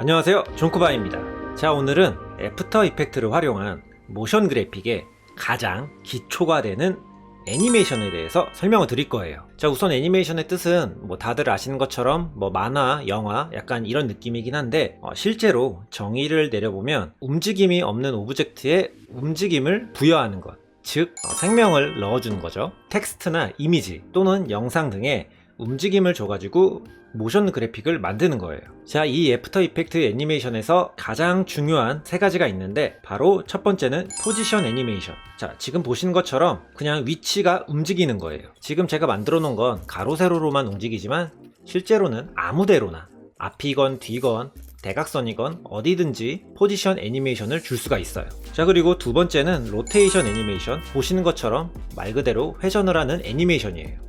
안녕하세요. 존쿠바입니다. 자 오늘은 애프터 이펙트를 활용한 모션 그래픽의 가장 기초가 되는 애니메이션에 대해서 설명을 드릴 거예요. 자 우선 애니메이션의 뜻은 뭐 다들 아시는 것처럼 뭐 만화, 영화 약간 이런 느낌이긴 한데 어, 실제로 정의를 내려보면 움직임이 없는 오브젝트에 움직임을 부여하는 것즉 어, 생명을 넣어주는 거죠. 텍스트나 이미지 또는 영상 등에 움직임을 줘가지고 모션 그래픽을 만드는 거예요. 자, 이 애프터 이펙트 애니메이션에서 가장 중요한 세 가지가 있는데 바로 첫 번째는 포지션 애니메이션. 자, 지금 보시는 것처럼 그냥 위치가 움직이는 거예요. 지금 제가 만들어 놓은 건 가로 세로로만 움직이지만 실제로는 아무데로나 앞이건 뒤건 대각선이건 어디든지 포지션 애니메이션을 줄 수가 있어요. 자, 그리고 두 번째는 로테이션 애니메이션. 보시는 것처럼 말 그대로 회전을 하는 애니메이션이에요.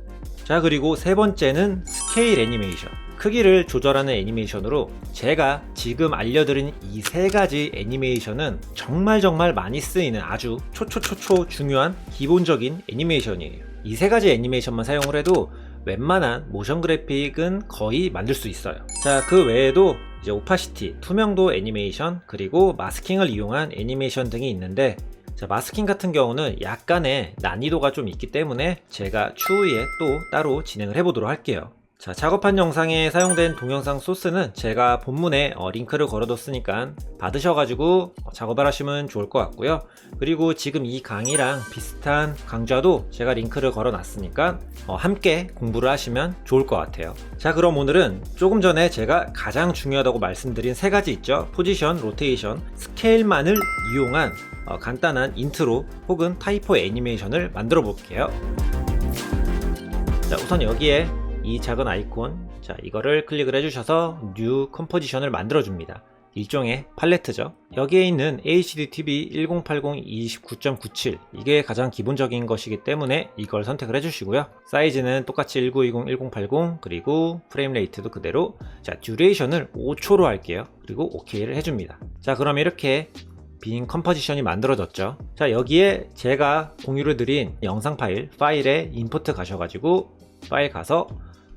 자 그리고 세 번째는 스케일 애니메이션. 크기를 조절하는 애니메이션으로 제가 지금 알려드린 이 세 가지 애니메이션은 정말 정말 많이 쓰이는 아주 초초초초 중요한 기본적인 애니메이션이에요. 이 세 가지 애니메이션만 사용을 해도 웬만한 모션 그래픽은 거의 만들 수 있어요. 자 그 외에도 이제 오파시티, 투명도 애니메이션 그리고 마스킹을 이용한 애니메이션 등이 있는데 자, 마스킹 같은 경우는 약간의 난이도가 좀 있기 때문에 제가 추후에 또 따로 진행을 해보도록 할게요. 자, 작업한 영상에 사용된 동영상 소스는 제가 본문에 어, 링크를 걸어뒀으니까 받으셔가지고 어, 작업을 하시면 좋을 것 같고요. 그리고 지금 이 강의랑 비슷한 강좌도 제가 링크를 걸어놨으니까 어, 함께 공부를 하시면 좋을 것 같아요. 자, 그럼 오늘은 조금 전에 제가 가장 중요하다고 말씀드린 세 가지 있죠. 포지션, 로테이션, 스케일만을 이용한 어, 간단한 인트로 혹은 타이포 애니메이션을 만들어 볼게요. 자, 우선 여기에 이 작은 아이콘, 자, 이거를 클릭을 해주셔서 뉴 컴포지션을 만들어 줍니다. 일종의 팔레트죠. 여기에 있는 HDTV 1080 29.97 이게 가장 기본적인 것이기 때문에 이걸 선택을 해주시고요. 사이즈는 똑같이 1920 1080 그리고 프레임 레이트도 그대로 자 듀레이션을 5초로 할게요. 그리고 OK를 해줍니다. 자 그럼 이렇게 빈 컴포지션이 만들어졌죠. 자, 여기에 제가 공유를 드린 영상 파일, 파일에 임포트 가셔가지고 파일 가서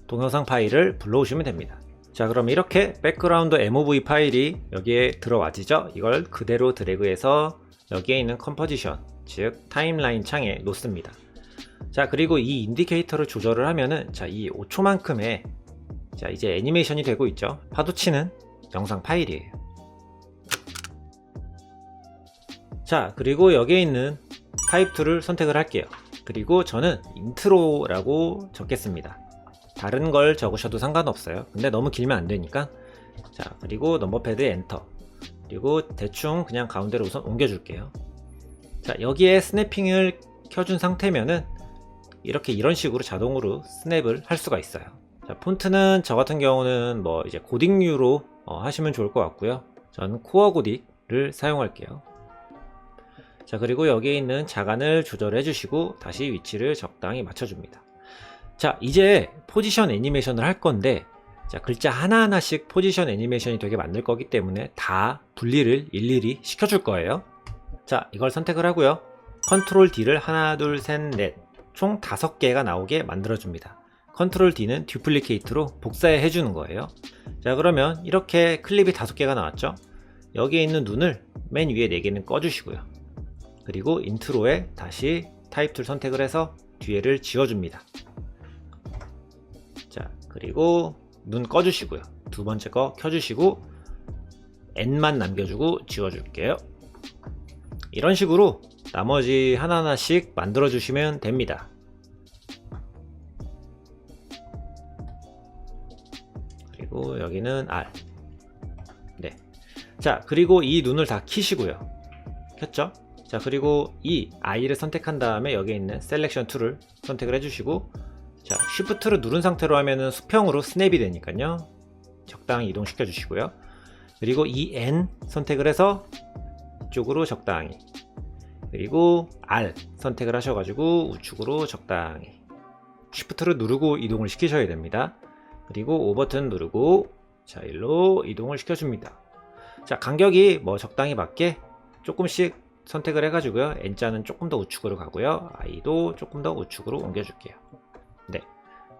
동영상 파일을 불러오시면 됩니다. 자, 그럼 이렇게 백그라운드 MOV 파일이 여기에 들어와지죠? 이걸 그대로 드래그해서 여기에 있는 컴포지션, 즉 타임라인 창에 놓습니다. 자, 그리고 이 인디케이터를 조절을 하면은 자, 이 5초만큼의 자, 이제 애니메이션이 되고 있죠. 파도치는 영상 파일이에요. 자 그리고 여기에 있는 타입 2를 선택을 할게요. 그리고 저는 인트로라고 적겠습니다. 다른 걸 적으셔도 상관없어요. 근데 너무 길면 안 되니까. 자 그리고 넘버패드 엔터. 그리고 대충 그냥 가운데로 우선 옮겨 줄게요. 자 여기에 스냅핑을 켜준 상태면은 이렇게 이런 식으로 자동으로 스냅을 할 수가 있어요. 자 폰트는 저 같은 경우는 뭐 이제 고딕류로 어, 하시면 좋을 것 같고요. 저는 코어 고딕을 사용할게요 자 그리고 여기에 있는 자간을 조절해 주시고 다시 위치를 적당히 맞춰줍니다. 자 이제 포지션 애니메이션을 할 건데 자 글자 하나하나씩 포지션 애니메이션이 되게 만들 거기 때문에 다 분리를 일일이 시켜줄 거예요. 자 이걸 선택을 하고요. 컨트롤 D를 하나 둘 셋 넷 총 다섯 개가 나오게 만들어 줍니다. 컨트롤 D는 듀플리케이트로 복사해 해주는 거예요. 자 그러면 이렇게 클립이 다섯 개가 나왔죠? 여기에 있는 눈을 맨 위에 네 개는 꺼주시고요 그리고 인트로에 다시 타입 툴 선택을 해서 뒤에를 지워줍니다. 자, 그리고 눈 꺼주시고요. 두 번째 거 켜주시고 N만 남겨주고 지워줄게요. 이런 식으로 나머지 하나하나씩 만들어주시면 됩니다. 그리고 여기는 R. 네. 자, 그리고 이 눈을 다 키시고요. 켰죠? 자 그리고 이 I를 선택한 다음에 여기 있는 셀렉션 툴을 선택을 해주시고 자 Shift를 누른 상태로 하면은 수평으로 스냅이 되니까요. 적당히 이동시켜 주시고요. 그리고 이 N 선택을 해서 이쪽으로 적당히 그리고 R 선택을 하셔가지고 우측으로 적당히 Shift를 누르고 이동을 시키셔야 됩니다. 그리고 O 버튼 누르고 자 일로 이동을 시켜줍니다. 자 간격이 뭐 적당히 맞게 조금씩 선택을 해가지고요. N자는 조금 더 우측으로 가고요. I도 조금 더 우측으로 옮겨줄게요. 네.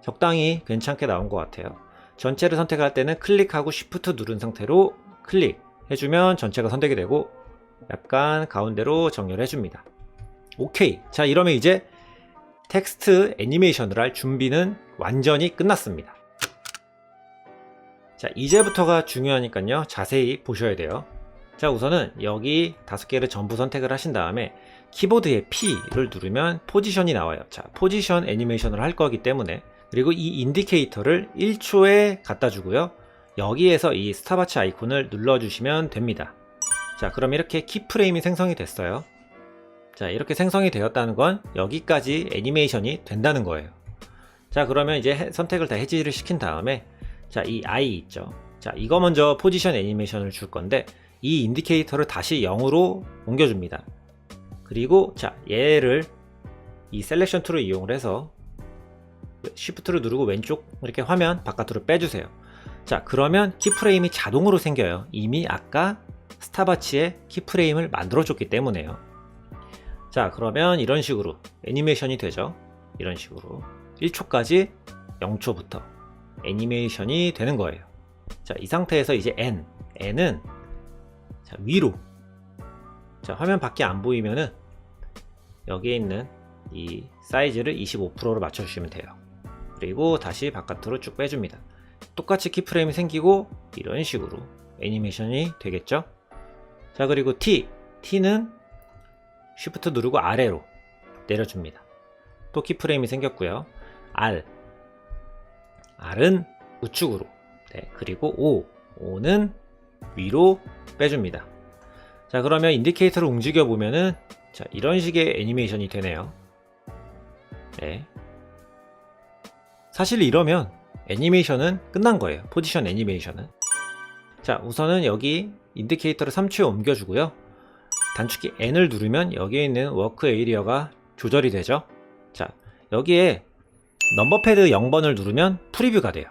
적당히 괜찮게 나온 것 같아요. 전체를 선택할 때는 클릭하고 Shift 누른 상태로 클릭 해주면 전체가 선택이 되고 약간 가운데로 정렬해 줍니다. 오케이. 자, 이러면 이제 텍스트 애니메이션을 할 준비는 완전히 끝났습니다. 자, 이제부터가 중요하니까요. 자세히 보셔야 돼요. 자, 우선은 여기 다섯 개를 전부 선택을 하신 다음에 키보드의 P를 누르면 포지션이 나와요. 자, 포지션 애니메이션을 할 거기 때문에 그리고 이 인디케이터를 1초에 갖다 주고요. 여기에서 이 스타바치 아이콘을 눌러주시면 됩니다. 자, 그럼 이렇게 키프레임이 생성이 됐어요. 자, 이렇게 생성이 되었다는 건 여기까지 애니메이션이 된다는 거예요. 자, 그러면 이제 해- 선택을 다 해지를 시킨 다음에 자, 이 I 있죠. 자, 이거 먼저 포지션 애니메이션을 줄 건데 이 인디케이터를 다시 0으로 옮겨줍니다. 그리고 자, 얘를 이 셀렉션 툴을 이용을 해서 쉬프트를 누르고 왼쪽 이렇게 화면 바깥으로 빼주세요. 자, 그러면 키프레임이 자동으로 생겨요. 이미 아까 스타바치의 키프레임을 만들어줬기 때문에요. 자, 그러면 이런 식으로 애니메이션이 되죠. 이런 식으로 1초까지 0초부터 애니메이션이 되는 거예요. 자, 이 상태에서 이제 N, N은 자, 위로. 자, 화면 밖에 안 보이면은 여기에 있는 이 사이즈를 25%로 맞춰주시면 돼요. 그리고 다시 바깥으로 쭉 빼줍니다. 똑같이 키프레임이 생기고 이런 식으로 애니메이션이 되겠죠? 자, 그리고 T. T는 Shift 누르고 아래로 내려줍니다. 또 키프레임이 생겼고요. R. R은 우측으로. 네, 그리고 O. O는 위로 빼줍니다. 자, 그러면 인디케이터를 움직여 보면은 자, 이런 식의 애니메이션이 되네요. 네. 사실 이러면 애니메이션은 끝난 거예요. 포지션 애니메이션은. 자, 우선은 여기 인디케이터를 3초에 옮겨주고요. 단축키 N을 누르면 여기에 있는 워크 에이리어가 조절이 되죠. 자, 여기에 넘버 패드 0번을 누르면 프리뷰가 돼요.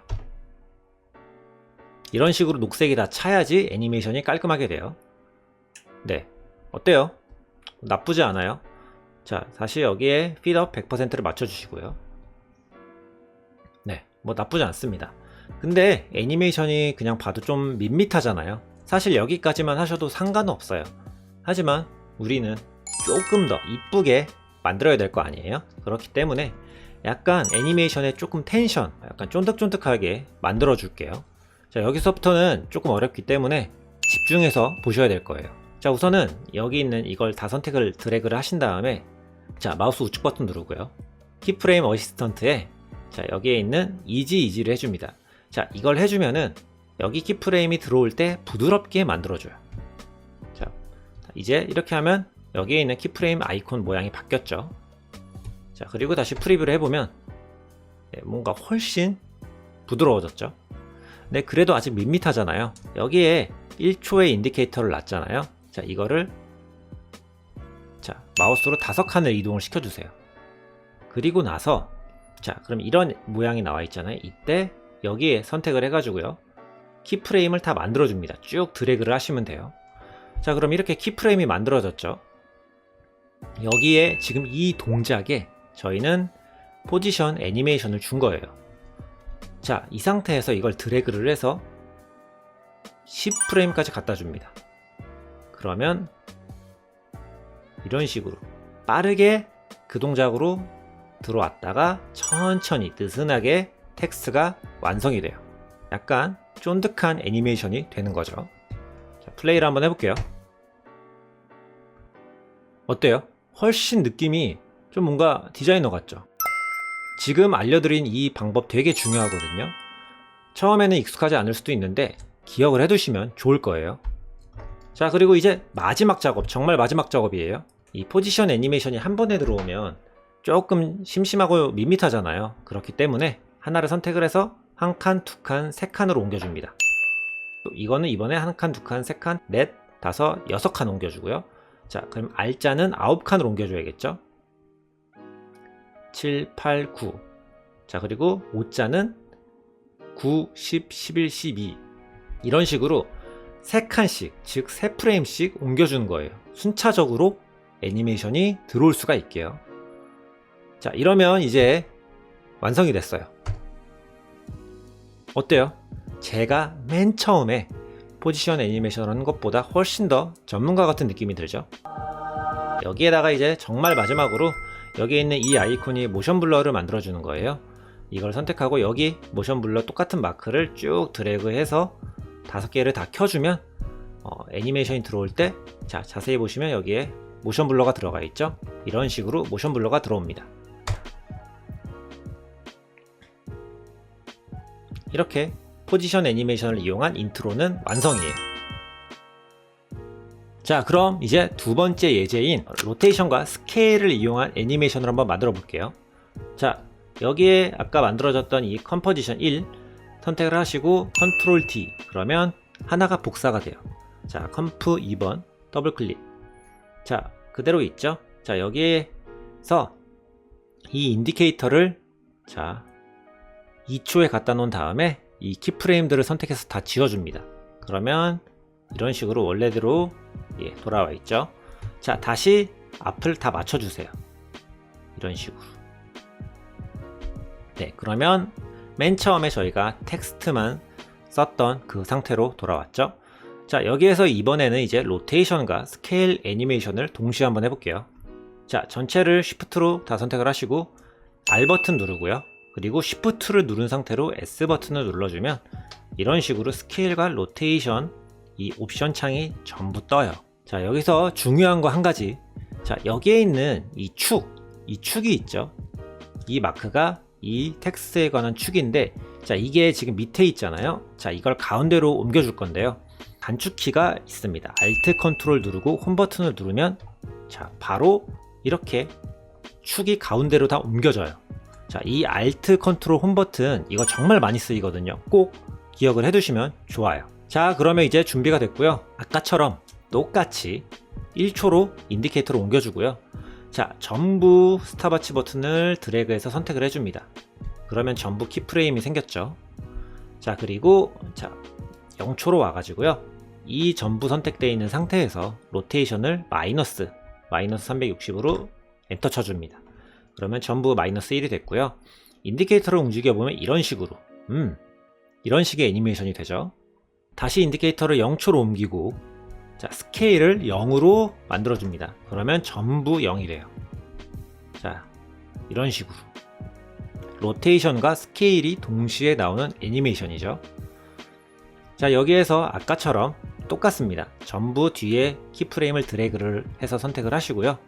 이런 식으로 녹색이 다 차야지 애니메이션이 깔끔하게 돼요. 네. 어때요? 나쁘지 않아요. 자, 다시 여기에 피드업 100%를 맞춰주시고요. 네. 뭐 나쁘지 않습니다. 근데 애니메이션이 그냥 봐도 좀 밋밋하잖아요. 사실 여기까지만 하셔도 상관없어요. 하지만 우리는 조금 더 이쁘게 만들어야 될 거 아니에요? 그렇기 때문에 약간 애니메이션에 조금 텐션, 약간 쫀득쫀득하게 만들어 줄게요. 자, 여기서부터는 조금 어렵기 때문에 집중해서 보셔야 될 거예요. 자, 우선은 여기 있는 이걸 다 선택을 드래그를 하신 다음에 자, 마우스 우측 버튼 누르고요. 키프레임 어시스턴트에 자, 여기에 있는 이지 이지를 해줍니다. 자, 이걸 해주면은 여기 키프레임이 들어올 때 부드럽게 만들어줘요. 자, 이제 이렇게 하면 여기에 있는 키프레임 아이콘 모양이 바뀌었죠. 자, 그리고 다시 프리뷰를 해보면 네, 뭔가 훨씬 부드러워졌죠. 네, 그래도 아직 밋밋하잖아요. 여기에 1초의 인디케이터를 놨잖아요. 자, 이거를 자, 마우스로 다섯 칸을 이동을 시켜주세요. 그리고 나서 자, 그럼 이런 모양이 나와 있잖아요. 이때 여기에 선택을 해가지고요. 키프레임을 다 만들어줍니다. 쭉 드래그를 하시면 돼요. 자, 그럼 이렇게 키프레임이 만들어졌죠. 여기에 지금 이 동작에 저희는 포지션 애니메이션을 준 거예요. 자, 이 상태에서 이걸 드래그를 해서 10프레임까지 갖다 줍니다. 그러면 이런 식으로 빠르게 그 동작으로 들어왔다가 천천히 느슨하게 텍스트가 완성이 돼요. 약간 쫀득한 애니메이션이 되는 거죠. 자, 플레이를 한번 해볼게요. 어때요? 훨씬 느낌이 좀 뭔가 디자이너 같죠? 지금 알려드린 이 방법 되게 중요하거든요. 처음에는 익숙하지 않을 수도 있는데 기억을 해두시면 좋을 거예요. 자, 그리고 이제 마지막 작업, 정말 마지막 작업이에요. 이 포지션 애니메이션이 한 번에 들어오면 조금 심심하고 밋밋하잖아요. 그렇기 때문에 하나를 선택을 해서 한 칸, 두 칸, 세 칸으로 옮겨줍니다. 또 이거는 이번에 한 칸, 두 칸, 세 칸, 넷, 다섯, 여섯 칸 옮겨주고요. 자, 그럼 R자는 아홉 칸으로 옮겨줘야겠죠? 7, 8, 9. 자, 그리고 5자는 9, 10, 11, 12. 이런 식으로 세 칸씩, 즉세 프레임씩 옮겨주는 거예요. 순차적으로 애니메이션이 들어올 수가 있게요. 자, 이러면 이제 완성이 됐어요. 어때요? 제가 맨 처음에 포지션 애니메이션 하는 것보다 훨씬 더 전문가 같은 느낌이 들죠. 여기에다가 이제 정말 마지막으로 여기에 있는 이 아이콘이 모션 블러를 만들어 주는 거예요. 이걸 선택하고 여기 모션 블러 똑같은 마크를 쭉 드래그해서 다섯 개를 다 켜주면 어, 애니메이션이 들어올 때 자, 자세히 보시면 여기에 모션 블러가 들어가 있죠. 이런 식으로 모션 블러가 들어옵니다. 이렇게 포지션 애니메이션을 이용한 인트로는 완성이에요. 자, 그럼 이제 두 번째 예제인 로테이션과 스케일을 이용한 애니메이션을 한번 만들어 볼게요. 자, 여기에 아까 만들어졌던 이 컴포지션 1 선택을 하시고 컨트롤 D 그러면 하나가 복사가 돼요. 자, 컴프 2번 더블 클릭. 자, 그대로 있죠? 자, 여기에서 이 인디케이터를 자, 2초에 갖다 놓은 다음에 이 키프레임들을 선택해서 다 지워줍니다. 그러면 이런 식으로 원래대로 예, 돌아와 있죠. 자, 다시 앞을 다 맞춰주세요. 이런 식으로. 네, 그러면 맨 처음에 저희가 텍스트만 썼던 그 상태로 돌아왔죠. 자, 여기에서 이번에는 이제 로테이션과 스케일 애니메이션을 동시에 한번 해볼게요. 자, 전체를 Shift로 다 선택을 하시고 R 버튼 누르고요. 그리고 Shift를 누른 상태로 S 버튼을 눌러주면 이런 식으로 스케일과 로테이션 이 옵션 창이 전부 떠요. 자, 여기서 중요한 거 한 가지. 자, 여기에 있는 이 축, 이 축이 있죠. 이 마크가 이 텍스트에 관한 축인데, 자, 이게 지금 밑에 있잖아요. 자, 이걸 가운데로 옮겨줄 건데요. 단축키가 있습니다. Alt 컨트롤 누르고 홈 버튼을 누르면, 자, 바로 이렇게 축이 가운데로 다 옮겨져요. 자, 이 Alt 컨트롤 홈 버튼, 이거 정말 많이 쓰이거든요. 꼭 기억을 해 두시면 좋아요. 자, 그러면 이제 준비가 됐고요. 아까처럼 똑같이 1초로 인디케이터를 옮겨주고요. 자, 전부 스타바치 버튼을 드래그해서 선택을 해줍니다. 그러면 전부 키프레임이 생겼죠. 자, 그리고 자, 0초로 와가지고요. 이 전부 선택되어 있는 상태에서 로테이션을 마이너스, 마이너스 360으로 엔터 쳐줍니다. 그러면 전부 마이너스 1이 됐고요. 인디케이터를 움직여보면 이런 식으로, 음, 이런 식의 애니메이션이 되죠. 다시 인디케이터를 0초로 옮기고 자 스케일을 0으로 만들어줍니다. 그러면 전부 0이래요. 자 이런 식으로 로테이션과 스케일이 동시에 나오는 애니메이션이죠. 자 여기에서 아까처럼 똑같습니다. 전부 뒤에 키프레임을 드래그를 해서 선택을 하시고요.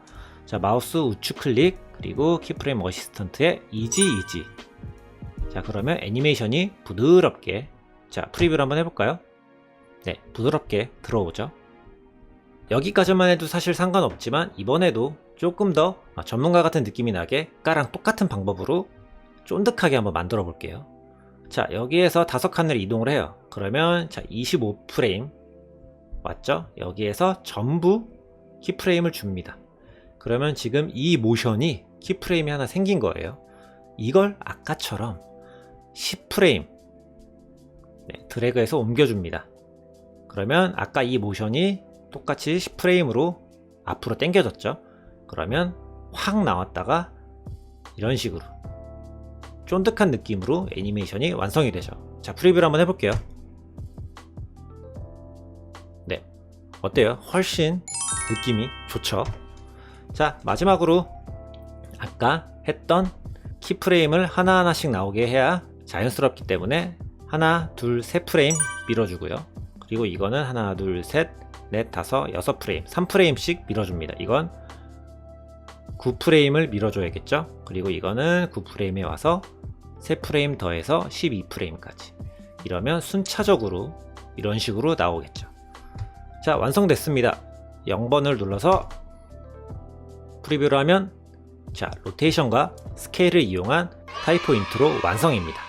자 마우스 우측 클릭 그리고 키프레임 어시스턴트의 이지 이지 자 그러면 애니메이션이 부드럽게 자 프리뷰를 한번 해볼까요? 네, 부드럽게 들어오죠. 여기까지만 해도 사실 상관없지만 이번에도 조금 더 전문가 같은 느낌이 나게 아까랑 똑같은 방법으로 쫀득하게 한번 만들어 볼게요. 자, 여기에서 다섯 칸을 이동을 해요. 그러면 자, 25프레임 맞죠? 여기에서 전부 키프레임을 줍니다. 그러면 지금 이 모션이 키프레임이 하나 생긴 거예요. 이걸 아까처럼 10프레임 네, 드래그해서 옮겨줍니다. 그러면 아까 이 모션이 똑같이 10프레임으로 앞으로 당겨졌죠. 그러면 확 나왔다가 이런 식으로 쫀득한 느낌으로 애니메이션이 완성이 되죠. 자, 프리뷰를 한번 해볼게요. 네. 어때요? 훨씬 느낌이 좋죠? 자, 마지막으로 아까 했던 키프레임을 하나하나씩 나오게 해야 자연스럽기 때문에 하나, 둘, 세 프레임 밀어주고요. 그리고 이거는 하나, 둘, 셋, 넷, 다섯, 여섯 프레임, 3프레임씩 밀어줍니다. 이건 9프레임을 밀어줘야겠죠? 그리고 이거는 9프레임에 와서 3프레임 더해서 12프레임까지. 이러면 순차적으로 이런 식으로 나오겠죠. 자, 완성됐습니다. 0번을 눌러서 프리뷰를 하면 자, 로테이션과 스케일을 이용한 타이포 인트로 완성입니다.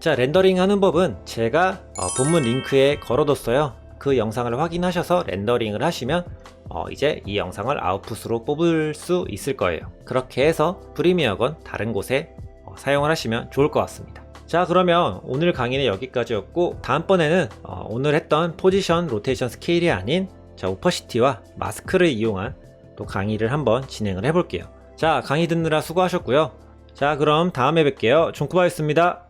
자, 렌더링 하는 법은 제가 어, 본문 링크에 걸어뒀어요. 그 영상을 확인하셔서 렌더링을 하시면 어, 이제 이 영상을 아웃풋으로 뽑을 수 있을 거예요. 그렇게 해서 프리미어건 다른 곳에 어, 사용을 하시면 좋을 것 같습니다. 자, 그러면 오늘 강의는 여기까지였고 다음번에는 어, 오늘 했던 포지션 로테이션 스케일이 아닌 자, 오퍼시티와 마스크를 이용한 또 강의를 한번 진행을 해볼게요. 자, 강의 듣느라 수고하셨고요. 자, 그럼 다음에 뵐게요. 종쿠바였습니다.